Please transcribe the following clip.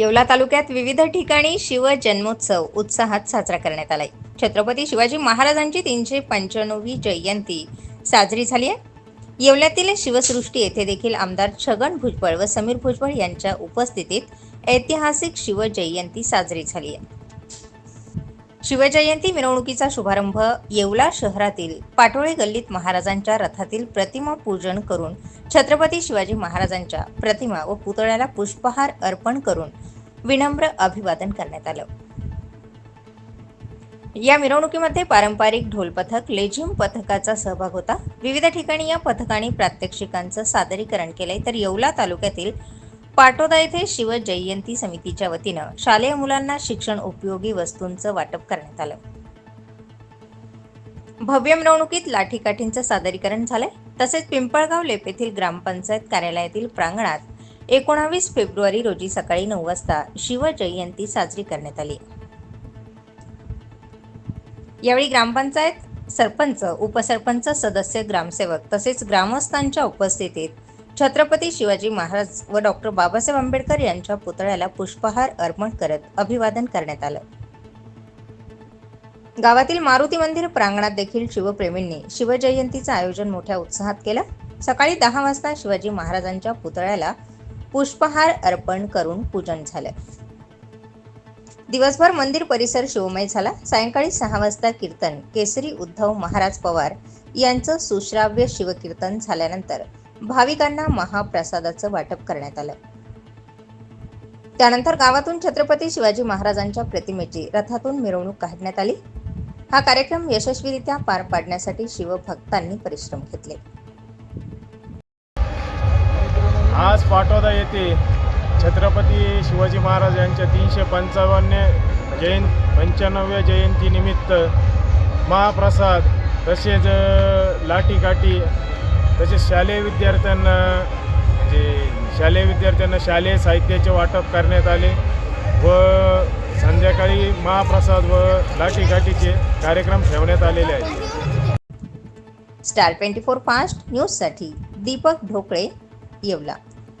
येवला तालुक्यात विविध ठिकाणी शिव जन्मोत्सव उत्साहात साजरा करण्यात आलाय. छत्रपती शिवाजी महाराजांची तीनशे पंच्याण्णवी जयंती साजरी झाली आहे. येवल्यातील शिवसृष्टी येथे देखील आमदार छगन भुजबळ व समीर भुजबळ यांच्या उपस्थितीत ऐतिहासिक शिवजयंती साजरी झाली आहे. शिवजयंती मिरवणुकीचा शुभारंभ येवला शहरातील पाटोळे गल्लीत महाराजांच्या रथातील प्रतिमा पूजन करून छत्रपती शिवाजी महाराजांच्या प्रतिमा व पुतळ्याला पुष्पहार अर्पण करून विनम्र अभिवादन करण्यात आलं. या मिरवणुकीमध्ये पारंपरिक ढोल पथक लेझिम पथकाचा सहभाग होता. विविध ठिकाणी या पथकाने प्रात्यक्षिकांचं सादरीकरण केलंय. तर येवला तालुक्यातील पाटोदा येथे शिवजयंती समितीच्या वतीनं शालेय मुलांना शिक्षण उपयोगी वस्तूंचं वाटप करण्यात आलं. भव्य मिरवणुकीत लाठीकाठींचं सादरीकरण झालंय. तसेच पिंपळगाव लेपेतील ग्रामपंचायत कार्यालयातील प्रांगणात एकोणावीस फेब्रुवारी रोजी सकाळी नऊ वाजता शिवजयंती साजरी करण्यात आली. यावेळी ग्रामपंचायत सरपंच उपसरपंच सदस्य ग्रामसेवक तसेच ग्रामस्थांच्या उपस्थितीत छत्रपती शिवाजी महाराज व डॉक्टर बाबासाहेब आंबेडकर यांच्या पुतळ्याला पुष्पहार अर्पण करत अभिवादन करण्यात आलं. गावातील मारुती मंदिर प्रांगणात देखील शिवप्रेमींनी शिवजयंतीचं आयोजन मोठ्या उत्साहात केलं. सकाळी दहा वाजता शिवाजी महाराजांच्या पुतळ्याला पुष्पहार अर्पण करून पूजन झालं. दिवसभर मंदिर परिसर शिवमय झाला. सायंकाळी सहा वाजता कीर्तन केसरी उद्धव महाराज पवार यांचं सुश्राव्य शिवकीर्तन झाल्यानंतर भाविकांना महाप्रसादाचं वाटप करण्यात आलं. त्यानंतर गावातून छत्रपती शिवाजी महाराजांच्या प्रतिमेची रथातून मिरवणूक काढण्यात आली. हा कार्यक्रम यशस्वीरित्या पार पाडण्यासाठी शिवभक्तांनी परिश्रम घेतले. आज पाटोदा येथे छत्रपती शिवाजी महाराज यांच्या तीनशे पंचावन्न जयं पंच्याण्णव्या जयंतीनिमित्त महाप्रसाद तसेच लाठीकाठी तसेच शालेय विद्यार्थ्यांना जे शालेय विद्यार्थ्यांना शालेय साहित्याचे वाटप करण्यात आले व संध्याकाळी महाप्रसाद व लाठीकाठीचे कार्यक्रम ठेवण्यात आलेले आहेत. स्टार ट्वेंटी फोर फास्ट न्यूजसाठी दीपक ढोकळे येवला.